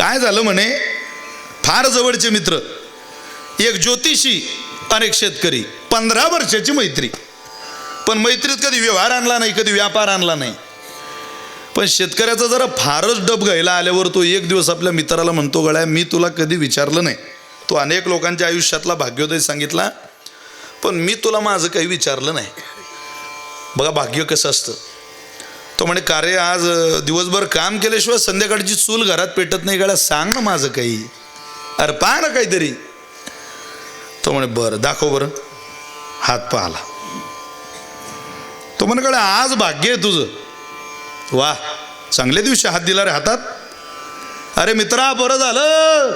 काय झालं म्हणे? फार जवळचे मित्र. एक ज्योतिषी आणि एक शेतकरी. पंधरा वर्षाची मैत्री. पण मैत्रीत कधी व्यवहार आणला नाही कधी व्यापार आणला नाही. पण शेतकऱ्याचा जरा फारच डब घ्यायला आल्यावर तो एक दिवस आपल्या मित्राला म्हणतो गळ्या मी तुला कधी विचारलं नाही. तो अनेक लोकांच्या आयुष्यातला भाग्योदय सांगितला पण मी तुला माझं काही विचारलं नाही. बघा भाग्य कसं असतं. तो म्हणे का रे आज दिवसभर काम केल्याशिवाय संध्याकाळची चूल घरात पेटत नाही गळ्या सांग ना माझं काही. अरे पहा ना काहीतरी. तो म्हणे बरं दाखव बरं. हात पाहला. तो म्हणे गळ्या आज भाग्य आहे तुझं. वा चांगल्या दिवशी हात दिला रे हातात. अरे मित्रा बरं झालं.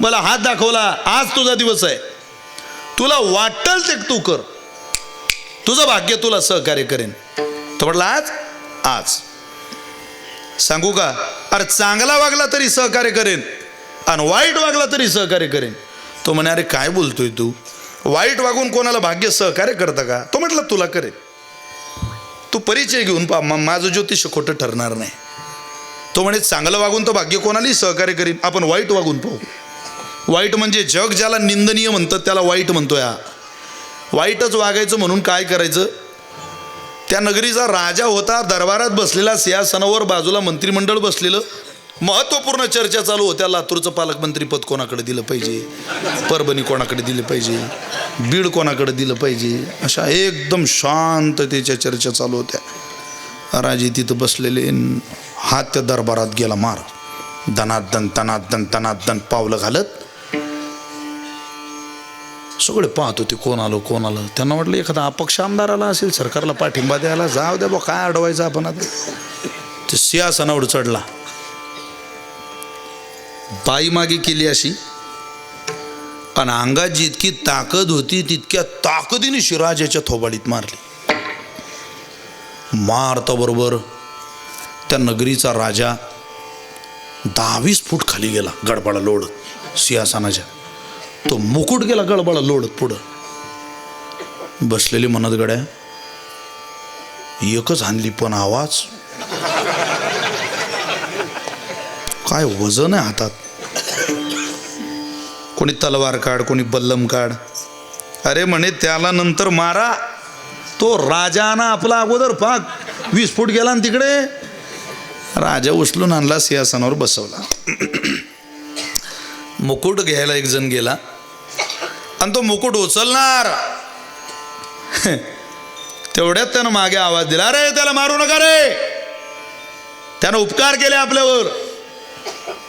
मला हात दाखवला. आज तुझा दिवस आहे. तुला वाटल ते तू कर. तुझं भाग्य तुला सहकार्य करेन. तो म्हटलं आज? आज. सांगू का? अरे चांगला वागला तरी सहकार्य करेन. आणि वाईट वागला तरी सहकार्य करेन. तो म्हणे अरे काय बोलतोय तू? वाईट वागून कोणाला भाग्य सहकार्य करता का? तो म्हटलं तुला करेन. तू परिचय घेऊन पा माझं ज्योतिष खोटं ठरणार नाही. तो म्हणे चांगलं वागून तर भाग्य कोणालाही सहकार्य करीन. आपण वाईट वागून पाहू. वाईट म्हणजे जग ज्याला निंदनीय म्हणतात त्याला वाईट म्हणतोय हा. वाईटच वागायचं म्हणून काय करायचं? त्या नगरीचा राजा होता दरबारात बसलेला सिंहासनावर बाजूला मंत्रिमंडळ बसलेलं. महत्त्वपूर्ण चर्चा चालू होत्या लातूरचं पालकमंत्रीपद कोणाकडे दिलं पाहिजे? परभणी कोणाकडे दिलं पाहिजे? बीड कोणाकडे दिलं पाहिजे? अशा एकदम शांततेच्या चर्चा चालू होत्या. राजे तिथं बसलेले हात त्या दरबारात गेला मार. दनात दन तनात दन तनात दन पावलं घालत. सगळे पाहत होते कोण आलो कोण आलं. त्यांना वाटलं एखादा अपक्ष आमदार आला असेल सरकारला पाठिंबा द्यायला जाऊ द्या बा काय अडवायचं आपण आता. ते सिंहासनावर चढला बाई मागे केली अशी. आणि अंगात जितकी ताकद होती तितक्या ताकदीने शिराजाच्या थोबाडीत मारली. मारता बरोबर त्या नगरीचा राजा दहावीस फूट खाली गेला गडबडा लोड सिंहासनाच्या. तो मुकुट गेला गडबडा लोडत पुढं. बसलेली म्हणत गड्या एकच हानली पण आवाज. काय वजन आहे हातात? कोणी तलवार काढ कोणी बल्लम काढ. अरे म्हणे त्याला नंतर मारा. तो राजाना आपला अगोदर पाक. वीस फूट गेला ना तिकडे. राजा उचलून आणला सिंहासनावर बसवला. मुकुट घ्यायला एक जण गेला. आणि तो मुकुट उचलणार. तेवढ्यात त्यानं मागे आवाज दिला अरे त्याला मारू नका रे. त्यानं उपकार केले आपल्यावर.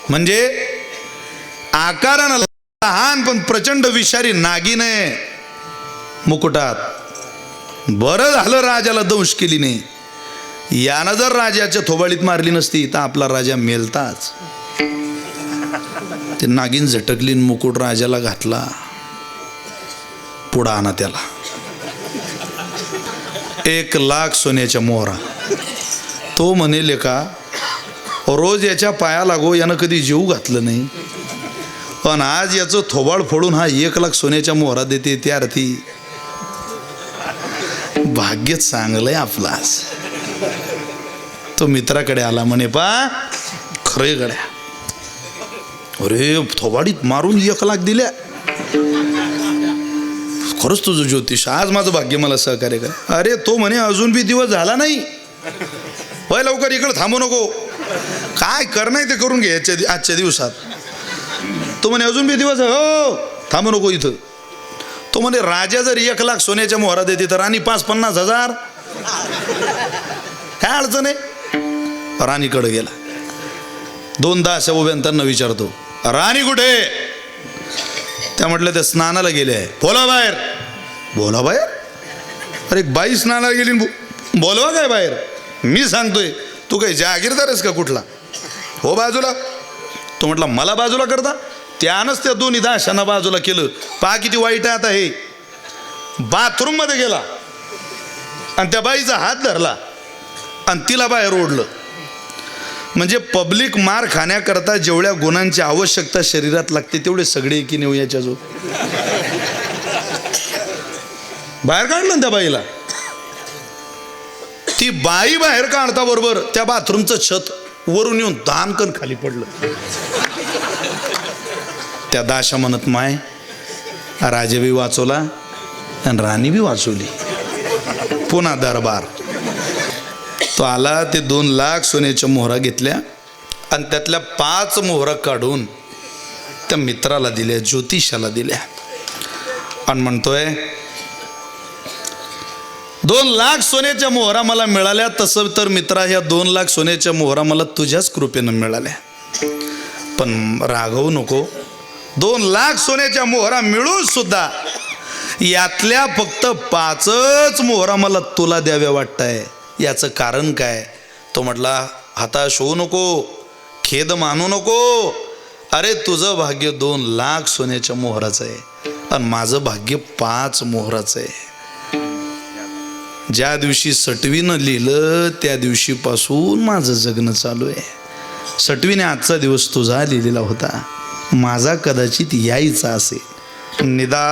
म्हणजे आकारानं लहान पण प्रचंड विषारी नागिन आहे मुकुटात. बरं झालं राजाला दंश केली नाही यानं जर राजाच्या थोबाळीत मारली नसती तर आपला राजा मेलताच. ते नागिन झटकली मुकुट राजाला घातला. पुढं आणा त्याला. एक लाख सोन्याच्या मोहरा. तो म्हणेल का रोज याच्या पाया लागो यानं कधी जीव घातलं नाही. पण आज याचं थोबाड फोडून हा एक लाख सोन्याच्या मोहरा देते त्या अर्थी. भाग्य चांगलंय आपलं आज. तो मित्राकडे आला म्हणे पा खरे गड्या. अरे थोबाडीत मारून एक लाख दिल्या. खरंच तुझं ज्योतिष आज माझं भाग्य मला सहकार्य कर. अरे तो म्हणे अजून बी दिवस झाला नाही. होय लवकर इकडं थांबू नको. काय कर नाही ते करून घे याच्या दि- आजच्या दिवसात. तो म्हणे अजून बी दिवस हो थांबू नको इथं. तो म्हणे राजा जर एक लाख सोन्याच्या मोहरा देते तर राणी पाच पन्नास हजार. काय अडचण आहे? राणीकडे गेला. दोनदा अशा उभ्या त्यांना विचारतो राणी कुठे? त्या म्हटलं त्या स्नानाला गेले आहे. बोला बाहेर. बोला बाहेर. अरे बाई स्नानाला गेली बोलवा काय बाहेर. मी सांगतोय तू काही जागीरदार आहेस का कुठला? हो बाजूला. तो म्हटला मला बाजूला करता? त्यानंच त्या दोन्ही दाशांना बाजूला केलं. पहा किती वाईट आहे आता हे. बाथरूममध्ये गेला. आणि त्या बाईचा हात धरला. आणि तिला बाहेर ओढलं. म्हणजे पब्लिक मार खाण्याकरता जेवढ्या गुणांची आवश्यकता शरीरात लागते तेवढे सगळे की नेऊ याच्या जो बाहेर काढलं ना त्या बाईला. ती बाई बाहेर काढता बरोबर त्या बाथरूमचं छत वरून येऊन दानकन खाली पडलं. त्या दाशा म्हणत माय राजे बी वाचवला आणि राणी बी वाचवली. पुन्हा दरबार. तो आला ते दोन लाख सोन्याच्या मोहरा घेतल्या आणि त्यातल्या पाच मोहरा काढून त्या मित्राला दिल्या ज्योतिषाला दिल्या. आणि म्हणतोय दोन लाख सोन्याच्या मोहरा मला मिळाल्या. तसं तर मित्रा ह्या दोन लाख सोन्याच्या मोहरा मला तुझ्याच कृपेनं मिळाल्या. पण रागवू नको. दोन लाख सोन्याच्या मोहरा मिळून सुद्धा यातल्या फक्त पाचच मोहरा मला तुला द्याव्या वाटताय. याचं कारण काय? तो म्हटला हताश होऊ नको. खेद मानू नको. अरे तुझं भाग्य दोन लाख सोन्याच्या मोहराचं आहे. आणि माझं भाग्य पाच मोहराचं आहे. ज्या दिवशी सटवीनं लिहिलं त्या दिवशीपासून माझं जगणं चालू आहे. सटवीने आजचा दिवस तुझा लिहिलेला होता. माझा कदाचित यायचा असेल. निदा